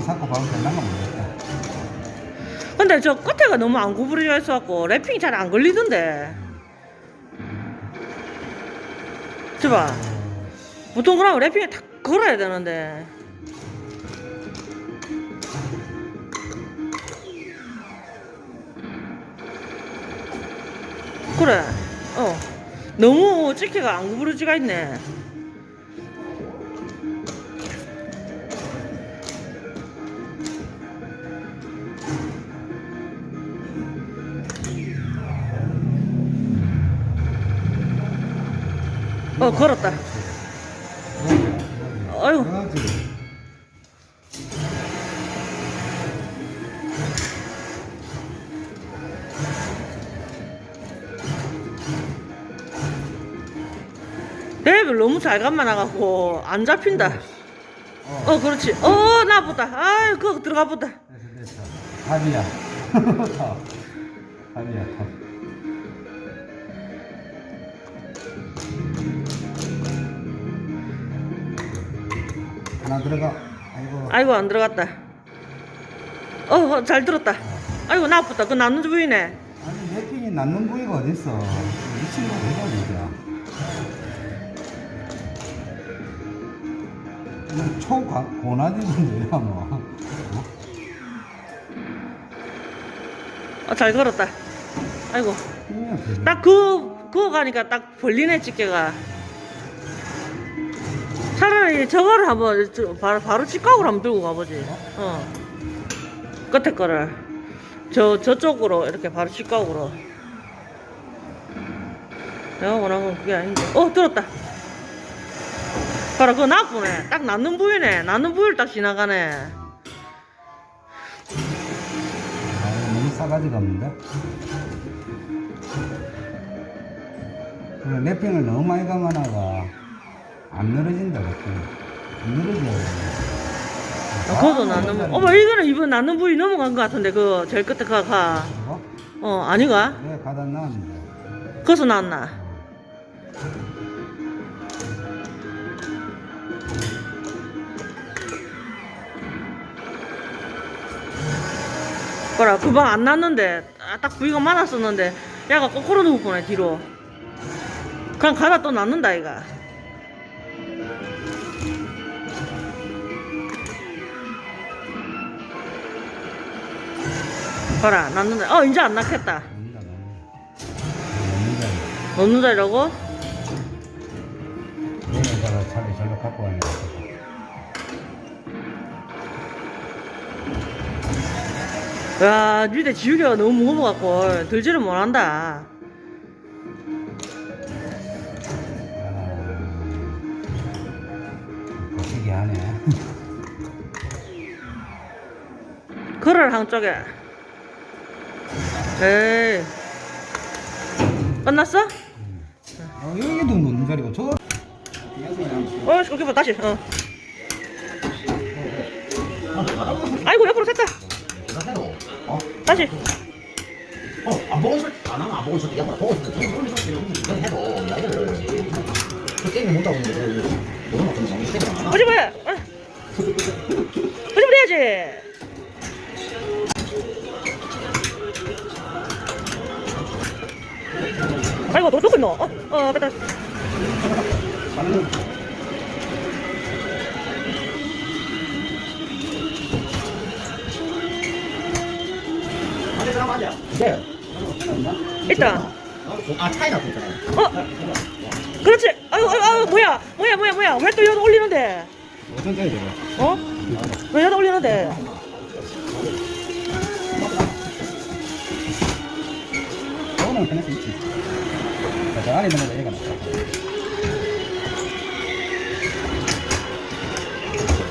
사고 봐도 될란가 모르겠다. 근데 저 끝에가 너무 안 구부러져 있어갖고 랩핑이 잘 안 걸리던데. 저봐. 보통 그러면 랩핑에 탁 걸어야 되는데. 그래. 어. 너무 찍히가 안 구부러지가 있네. 어, 걸었다. 그래가지고 랩을 너무 잘 감아나갖고 안 잡힌다. 어, 그렇지. 어, 나보다. 아이, 그거 들어가 보다. 답. 답이야 답. 하나 들어가. 아이고. 아이고, 안 들어갔다. 어, 어, 잘 들었다. 아이고, 나쁘다. 그 남는 부위네. 아니 랩핑이 낳는 부위가 어딨어. 미친 거 뭐야 진짜. 이건 초고나지인데요 뭐. 어, 잘 걸었다. 아이고. 딱 그, 그거 가니까 딱 벌리네, 집게가. 차라리 저거를 한번 저, 바로, 바로 직각으로 한번 들고 가보지. 어. 끝에 거를. 저, 저쪽으로 이렇게 바로 직각으로. 내가 원하는 건 그게 아닌데. 어, 들었다. 봐라, 그거 나쁘네. 딱 낳는 부위네. 낳는 부위를 딱 지나가네. 아, 너무 싸가지가 없는데? 그래, 랩핑을 너무 많이 감아놔가 안 늘어진다, 랩핑. 안 늘어져요. 어, 그것도 낳는 부위. 어머, 이거는 이번 낳는 부위 넘어간 것 같은데, 그, 제일 끝에 가, 가. 이거? 어, 아니가? 왜 가다 놨는데? 거기서 나왔나? 봐라 그방 안 났는데 아, 딱 부위가 많았었는데 야가 거꾸로 누울 뻔해 뒤로 그냥 가다 또 낳는다 이가 봐라 낳는다 어 이제 안 낳겠다 넣는다, 넣는다. 넣는다. 넣는 자리라고? 얘네다가 차라리 절로 갖고 가는 거 같아. 야, 니네 지우개가 너무 무거워갖고 들지를 못한다. 아, 거시기 하네. 걸을 한쪽에. 에이. 끝났어? 어, 여기도 넣는 자리고, 저. 어, 그렇게 봐, 다시. 어. 아이고, 옆으로 샜다. 어? 다시. 어, 안 보고 있을 안 하면 안 보고 있을 때, 야, 보고 있을 때, 해도, 야, 이거를, 그 게임을 못 하고 있는데, 아니야? 네. 있다. 아, 차이나 있잖아요. 어? 그렇지. 아유, 아유, 아유, 뭐야? 뭐야, 뭐야, 뭐야? 왜 또 여기다 올리는데? 어떤? 어? 왜 여기다 올리는데? 저거는 그냥 있지. 자, 저 안에 넣는 거 얘가 낫다.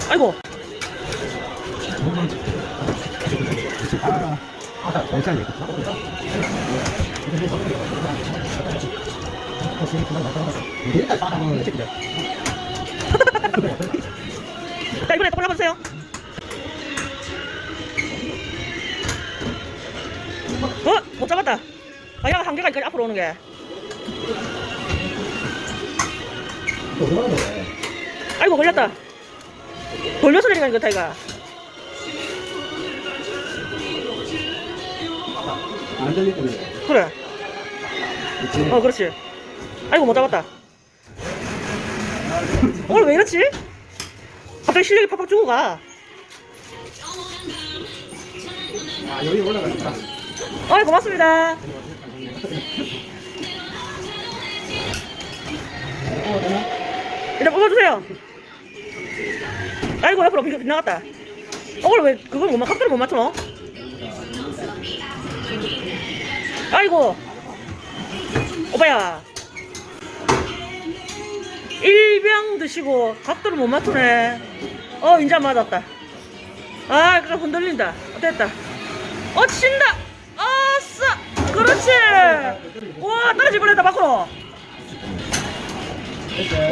아이고. 아. 자, 이번에 또 골라보세요. 어? 못 잡았다. 아, 야, 한계가 있까지 앞으로 오는 게. 아이고 걸렸다. 걸려서 내려가니까 타이가 그래. 어 그렇지. 아이고 못 잡았다. 오늘 왜 이렇지? 갑자기 실력이 팍팍 죽어 가. 아, 여기 올라가니까 아이 고맙습니다. 일단 뽑아주세요. 아이고, 옆으로 비- 빗나갔다. 어, 오늘 왜 그걸 못 맞, 각도를 못 맞춰? 아이고. 오빠야. 일병 드시고 각도를 못 맞추네. 어, 인자 맞았다. 아, 그래 흔들린다. 어, 됐다. 어, 친다. 아싸. 그렇지. 와, 떨어질 뻔했다, 밖으로.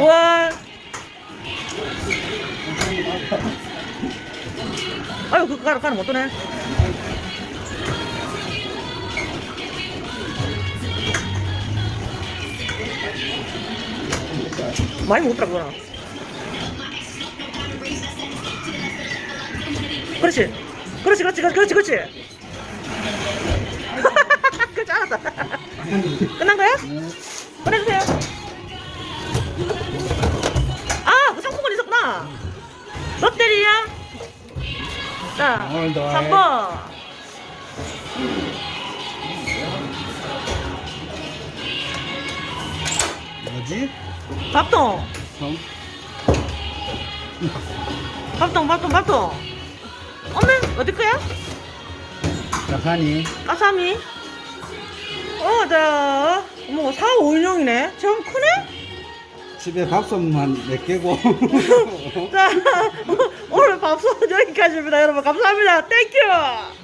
와. 아유, 그 가루 가루 못 떠네. 많이 못 들어가구나. 그렇지. 그렇지, 그렇지, 그렇지, 그렇지. 그렇지, 알았다. 끝난 거야? 꺼내주세요. 있었구나. 롯데리아. 자, 오늘도 3번. 뭐지? 밥통. 성? 밥통, 밥통, 밥통. 없네? 어디 거야? 자하니 까사미. 어, 자, 뭐, 4, 5, 인용이네. 좀 크네? 집에 밥솥만 몇 개고 자, 오늘 밥솥 여기까지입니다, 여러분. 감사합니다. 땡큐!